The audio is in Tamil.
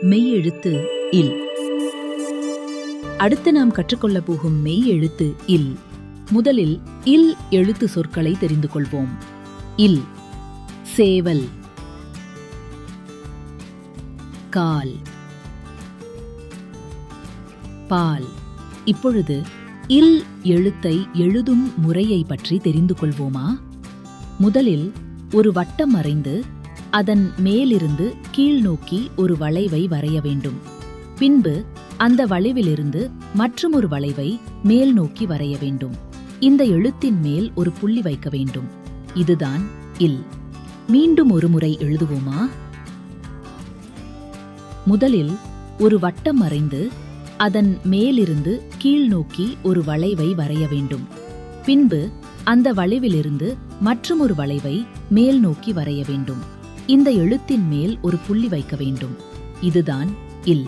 மெய் எழுத்து இல். அடுத்து நாம் கற்றுக்கொள்ள போகும் மெய் எழுத்து இல். முதலில் இல் எழுத்து சொற்களை தெரிந்து கொள்வோம். இல். சேவல். கால். பால். இப்பொழுது இல் எழுத்தை எழுதும் முறையை பற்றி தெரிந்து கொள்வோமா? முதலில் ஒரு வட்டம் வரைந்து அதன் மேலிருந்து கீழ் நோக்கி ஒரு வளைவை வரைய வேண்டும். பின்பு அந்த வளைவிலிருந்து மற்றுமொரு வளைவை மேல் நோக்கி வரைய வேண்டும். இந்த எழுத்தின் மேல் ஒரு புள்ளி வைக்க வேண்டும். இதுதான் இல். மீண்டும் ஒரு முறை எழுதுவோமா? முதலில் ஒரு வட்டம் வரைந்து அதன் மேலிருந்து கீழ் நோக்கி ஒரு வளைவை வரைய வேண்டும். பின்பு அந்த வளைவிலிருந்து மற்றுமொரு வளைவை மேல் நோக்கி வரைய வேண்டும். இந்த எழுத்தின் மேல் ஒரு புள்ளி வைக்க வேண்டும். இதுதான் இல்.